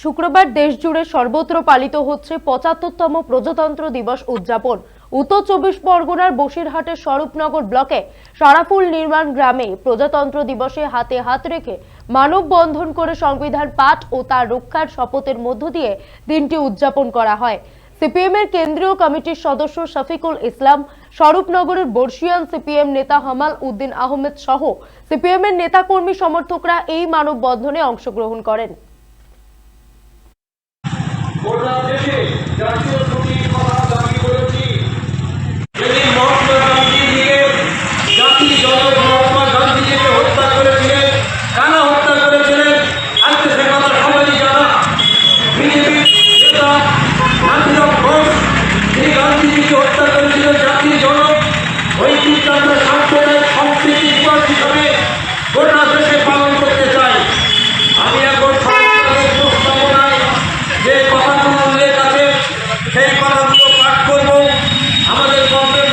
শুক্রবার দেশজুড়ে সর্বত্র পালিত হচ্ছে পঁচাত্তরতম প্রজাতন্ত্র দিবস উদযাপন। উত্তর চব্বিশ পরগনার বসিরহাটের স্বরূপনগর ব্লকে সারাফুল নির্মাণ গ্রামে প্রজাতন্ত্র দিবসে হাতে হাত রেখে মানববন্ধন করে সংবিধান পাঠ ও তার রক্ষার শপথের মধ্য দিয়ে দিনটি উদযাপন করা হয়। সিপিএম এর কেন্দ্রীয় কমিটির সদস্য শফিকুল ইসলাম, স্বরূপনগরের বর্ষিয়ান সিপিএম নেতা হামাল উদ্দিন আহমেদ সহ সিপিএম এর নেতাকর্মী সমর্থকরা এই মানববন্ধনে অংশগ্রহণ করেন। গোটা দেশে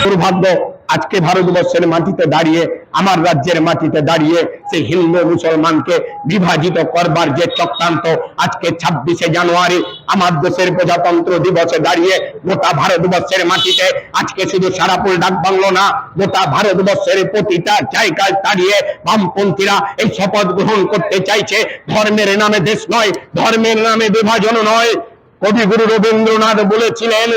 দুর্ভাগ্য, আজকে ভারতবর্ষের মাটিতে দাঁড়িয়ে, আমার রাজ্যের মাটিতে দাঁড়িয়ে সেই হিন্দু মুসলমানকে বিভাজিত করবার যে চক্রান্ত আজকে ছাব্বিশে জানুয়ারি, আমার দেশের প্রজাতন্ত্র দিবসে দাঁড়িয়ে গোটা ভারতবর্ষের মাটিতে আজকে শুধু সারাপুর ডাক বাংলো না, গোটা ভারতবর্ষের প্রতিটা জায়গায় দাঁড়িয়ে বামপন্থীরা এই শপথ গ্রহণ করতে চাইছে। ধর্মের নামে দেশ নয়, ধর্মের নামে বিভাজন নয়। কবিগুরু রবীন্দ্রনাথ বলেছিলেন,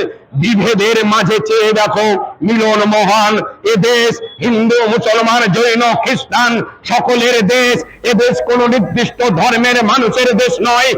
বিভেদের মাঝে চেয়ে দেখো মিলন মহান, এ দেশ হিন্দু, মুসলমান, জৈন, খ্রিস্টান, সকলের দেশ, এ দেশ কোন নির্দিষ্ট ধর্মের মানুষের দেশ নয়।